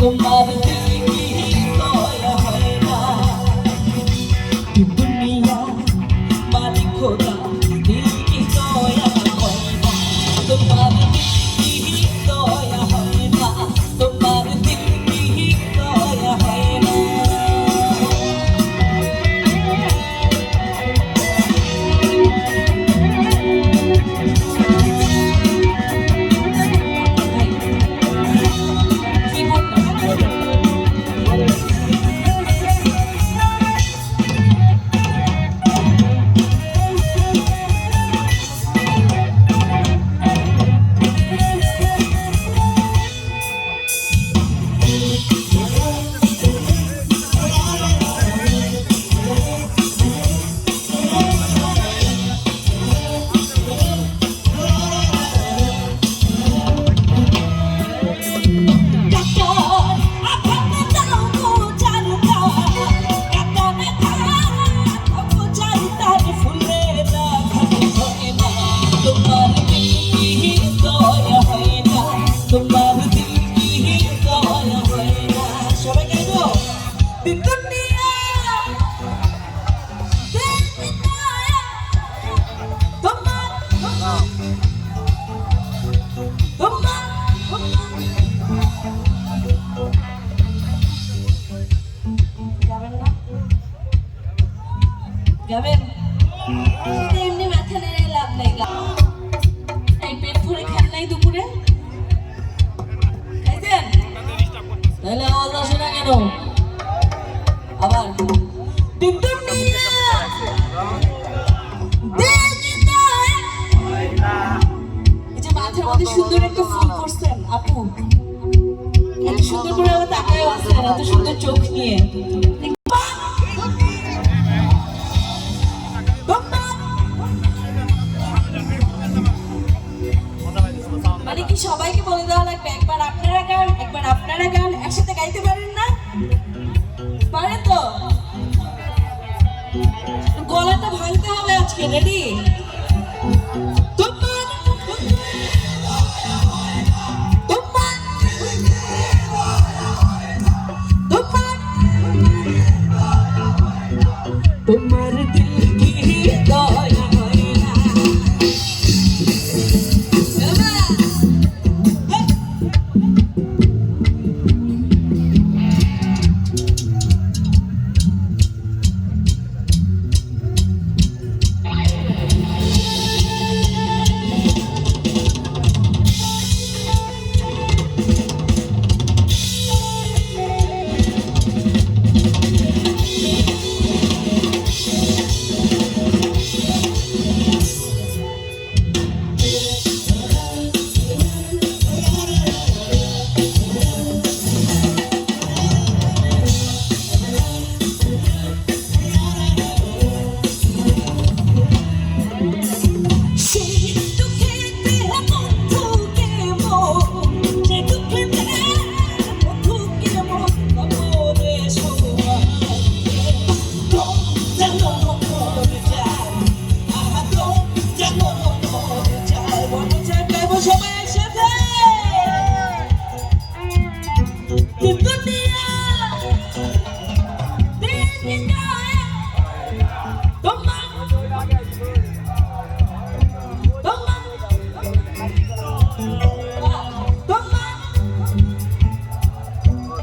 como গাবেন? এমনি মাথা নেড়ে লাভ নাই এই পেট ভরে খান নাই দুপুরে? খাইছেন? তাহলে আওয়াজ আসে না কেন? আবার। টিকটক মাথার মধ্যে সুন্দর একটা ফুল করছেন আপু। এত সুন্দর করে তাকায় আছেন এত সুন্দর চোখ নিয়ে। বলে একবার আপনারা গান, একবার আপনারা গান, একসাথে গাইতে পারেন না? পারেন তো? গলাটা ভাঙতে হবে আজকে, রেডি?